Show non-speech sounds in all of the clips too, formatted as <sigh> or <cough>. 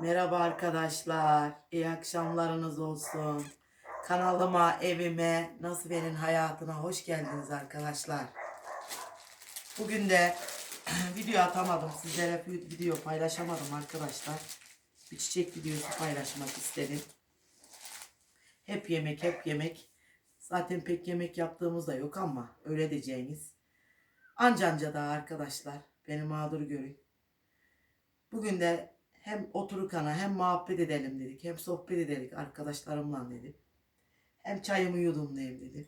Merhaba arkadaşlar. İyi akşamlarınız olsun. Kanalıma, evime, nasıl benim hayatına hoş geldiniz arkadaşlar. Bugün de <clears throat> video atamadım. Sizlere video paylaşamadım arkadaşlar. Bir çiçek videosu paylaşmak istedim. Hep yemek, hep yemek. Zaten pek yemek yaptığımız da yok ama öyle diyeceğiniz. Anca anca da arkadaşlar. Beni mağdur görün. Bugün de hem oturukana hem muhabbet edelim dedik. Hem sohbet edelim arkadaşlarımla dedim. Hem çayımı yudumlayayım dedim.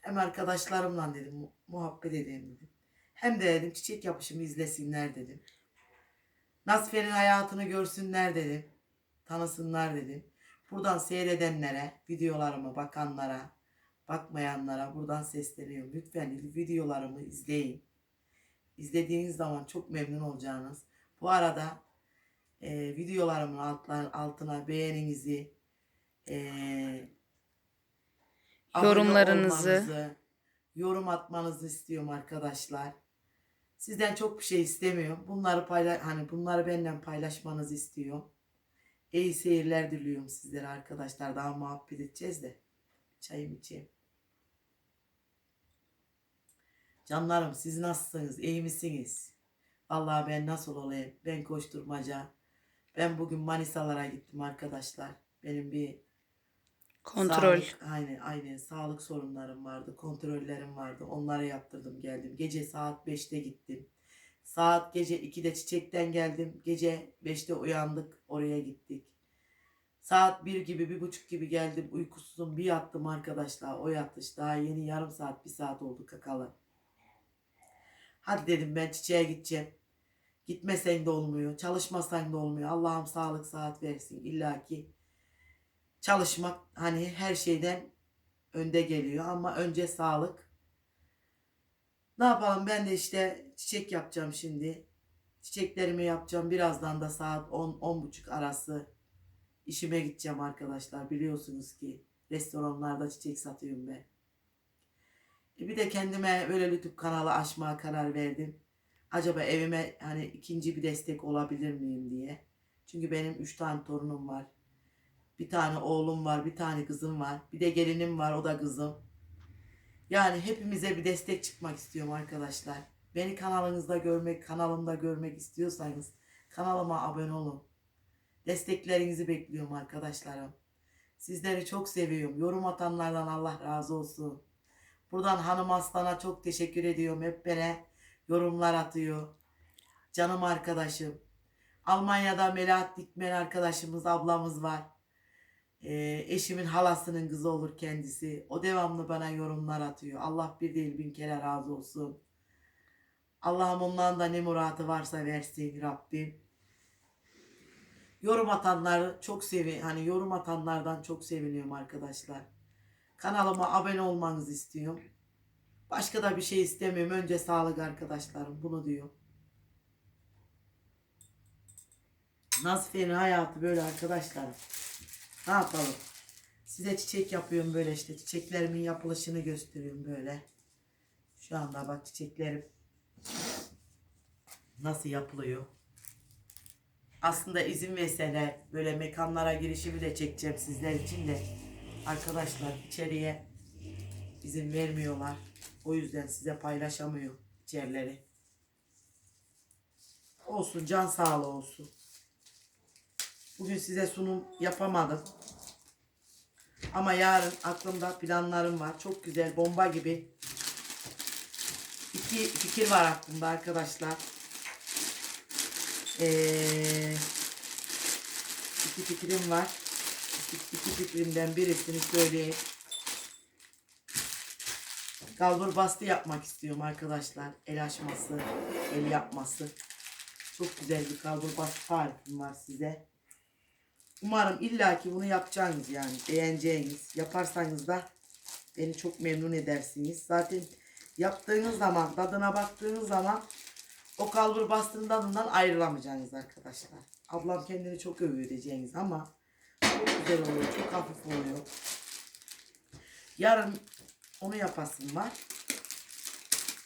Hem arkadaşlarımla dedim mu- muhabbet edeyim dedim. Hem de dedim çiçek yapışımı izlesinler dedim. Nasfer'in hayatını görsünler dedim. Tanısınlar dedim. Buradan seyredenlere, videolarıma bakanlara, bakmayanlara buradan sesleniyorum. Lütfen videolarımı izleyin. İzlediğiniz zaman çok memnun olacağınız. Bu arada e, videolarımın altlar, altına beğeninizi, e, Yorumlarınızı. olmanızı, yorum atmanızı istiyorum arkadaşlar. Sizden çok bir şey istemiyorum. Bunları payla hani bunları benden paylaşmanızı istiyorum. İyi seyirler diliyorum sizlere arkadaşlar. Daha muhabbet edeceğiz de. Çayımı içeyim. Canlarım siz nasılsınız? İyi misiniz? Vallahi ben nasıl olayım? Ben koşturmaca. Ben bugün Manisalara gittim arkadaşlar. Benim bir Kontrol. Sağlık, aynen aynen sağlık sorunlarım vardı. Kontrollerim vardı. Onları yaptırdım geldim. Gece saat 5'te gittim. Saat gece 2'de çiçekten geldim. Gece 5'te uyandık. Oraya gittik. Saat 1 gibi, bir buçuk gibi geldim. Uykusuzum. Bir yattım arkadaşlar. O yatış. Daha yeni yarım saat, bir saat oldu kakalı. Hadi dedim ben çiçeğe gideceğim. Gitmesen de olmuyor. Çalışmasan da olmuyor. Allah'ım sağlık saat versin. İlla ki çalışmak hani her şeyden önde geliyor ama önce sağlık. Ne yapalım ben de işte çiçek yapacağım şimdi. Çiçeklerimi yapacağım. Birazdan da saat 10 10.30 arası işime gideceğim arkadaşlar. Biliyorsunuz ki restoranlarda çiçek satıyorum ben. E bir de kendime böyle YouTube kanalı açmaya karar verdim. Acaba evime hani ikinci bir destek olabilir miyim diye. Çünkü benim üç tane torunum var. Bir tane oğlum var, bir tane kızım var. Bir de gelinim var, o da kızım. Yani hepimize bir destek çıkmak istiyorum arkadaşlar. Beni kanalınızda görmek, kanalımda görmek istiyorsanız kanalıma abone olun. Desteklerinizi bekliyorum arkadaşlarım. Sizleri çok seviyorum. Yorum atanlardan Allah razı olsun. Buradan Hanım Aslan'a çok teşekkür ediyorum. Hep bana yorumlar atıyor. Canım arkadaşım. Almanya'da Melahat Dikmen arkadaşımız, ablamız var. Ee, eşimin halasının kızı olur kendisi. O devamlı bana yorumlar atıyor. Allah bir değil bin kere razı olsun. Allah'ım ondan da ne muratı varsa versin Rabbim. Yorum atanları çok sevi hani yorum atanlardan çok seviniyorum arkadaşlar. Kanalıma abone olmanızı istiyorum. Başka da bir şey istemiyorum. Önce sağlık arkadaşlarım. Bunu diyor. Nazife'nin hayatı böyle arkadaşlarım. Ne yapalım? Size çiçek yapıyorum böyle işte. Çiçeklerimin yapılışını gösteriyorum böyle. Şu anda bak çiçeklerim nasıl yapılıyor. Aslında izin verseler böyle mekanlara girişimi de çekeceğim sizler için de. Arkadaşlar içeriye izin vermiyorlar. O yüzden size paylaşamıyor içerileri. Olsun can sağlığı olsun. Bugün size sunum yapamadım. Ama yarın aklımda planlarım var. Çok güzel bomba gibi. İki fikir var aklımda arkadaşlar. Ee, iki fikrim var. İki, iki fikrimden birisini söyleyeyim. Kalbur bastı yapmak istiyorum arkadaşlar. El açması, el yapması. Çok güzel bir kalbur bastı tarifim var size. Umarım illaki bunu yapacaksınız yani. Beğeneceğiniz. Yaparsanız da beni çok memnun edersiniz. Zaten yaptığınız zaman, tadına baktığınız zaman o kalbur bastığın tadından ayrılamayacaksınız arkadaşlar. Ablam kendini çok övüyor ama çok güzel oluyor. Çok hafif oluyor. Yarın onu yapasım var.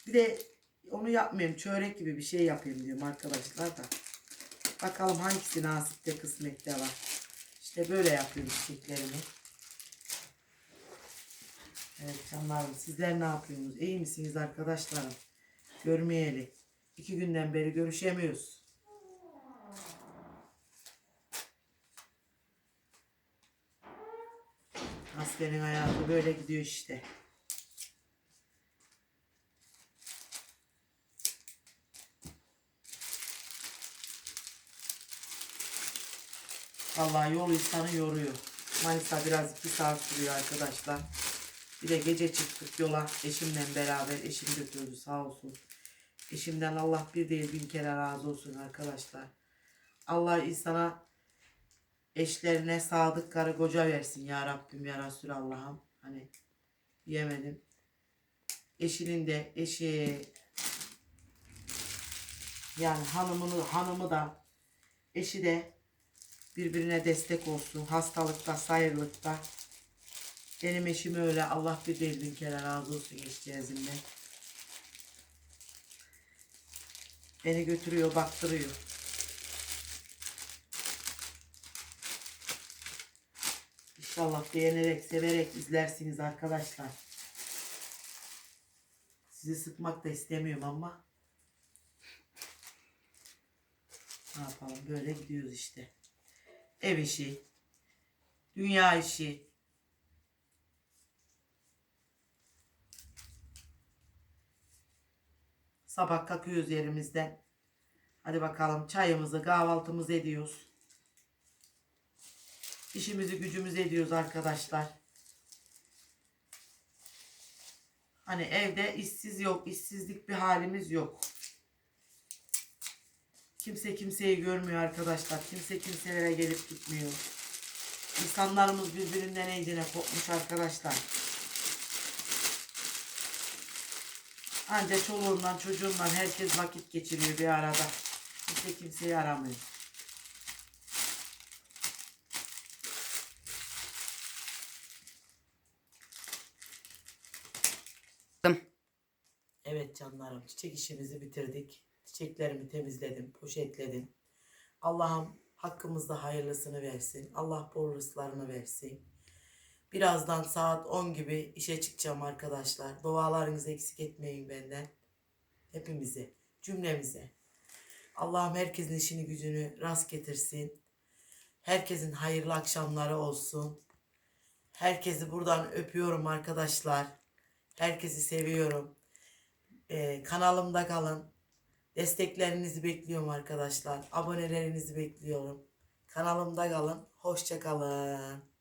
Bir de onu yapmayayım. Çörek gibi bir şey yapayım diyorum arkadaşlar da. Bakalım hangisi nasipte kısmette var. İşte böyle yapıyorum çiçeklerimi. Evet canlarım sizler ne yapıyorsunuz? İyi misiniz arkadaşlarım? Görmeyeli. İki günden beri görüşemiyoruz. Askerin hayatı böyle gidiyor işte. Vallahi yol insanı yoruyor. Manisa biraz iki saat sürüyor arkadaşlar. Bir de gece çıktık yola eşimle beraber. Eşim götürdü sağ olsun. Eşimden Allah bir değil bin kere razı olsun arkadaşlar. Allah insana eşlerine sadık karı koca versin ya Rabbim ya Resulallah'ım. Hani diyemedim. Eşinin de eşi yani hanımını hanımı da eşi de birbirine destek olsun. Hastalıkta, sayırlıkta. Benim eşim öyle. Allah bir değil bin kere razı olsun eşcağızımdan. Beni götürüyor, baktırıyor. İnşallah beğenerek, severek izlersiniz arkadaşlar. Sizi sıkmak da istemiyorum ama. Ne yapalım böyle gidiyoruz işte. Ev işi, dünya işi. Sabah kalkıyoruz yerimizden. Hadi bakalım çayımızı, kahvaltımızı ediyoruz. İşimizi gücümüzü ediyoruz arkadaşlar. Hani evde işsiz yok, işsizlik bir halimiz yok. Kimse kimseyi görmüyor arkadaşlar. Kimse kimselere gelip gitmiyor. İnsanlarımız birbirinden iyicene kopmuş arkadaşlar. Anca çoluğundan çocuğundan herkes vakit geçiriyor bir arada. Kimse kimseyi aramıyor. Evet canlarım çiçek işimizi bitirdik. Çiçeklerimi temizledim, poşetledim. Allah'ım hakkımızda hayırlısını versin. Allah bol rızklarını versin. Birazdan saat 10 gibi işe çıkacağım arkadaşlar. Dualarınızı eksik etmeyin benden. Hepimize, cümlemize. Allah'ım herkesin işini gücünü rast getirsin. Herkesin hayırlı akşamları olsun. Herkesi buradan öpüyorum arkadaşlar. Herkesi seviyorum. Ee, kanalımda kalın. Desteklerinizi bekliyorum arkadaşlar. Abonelerinizi bekliyorum. Kanalımda kalın. Hoşça kalın.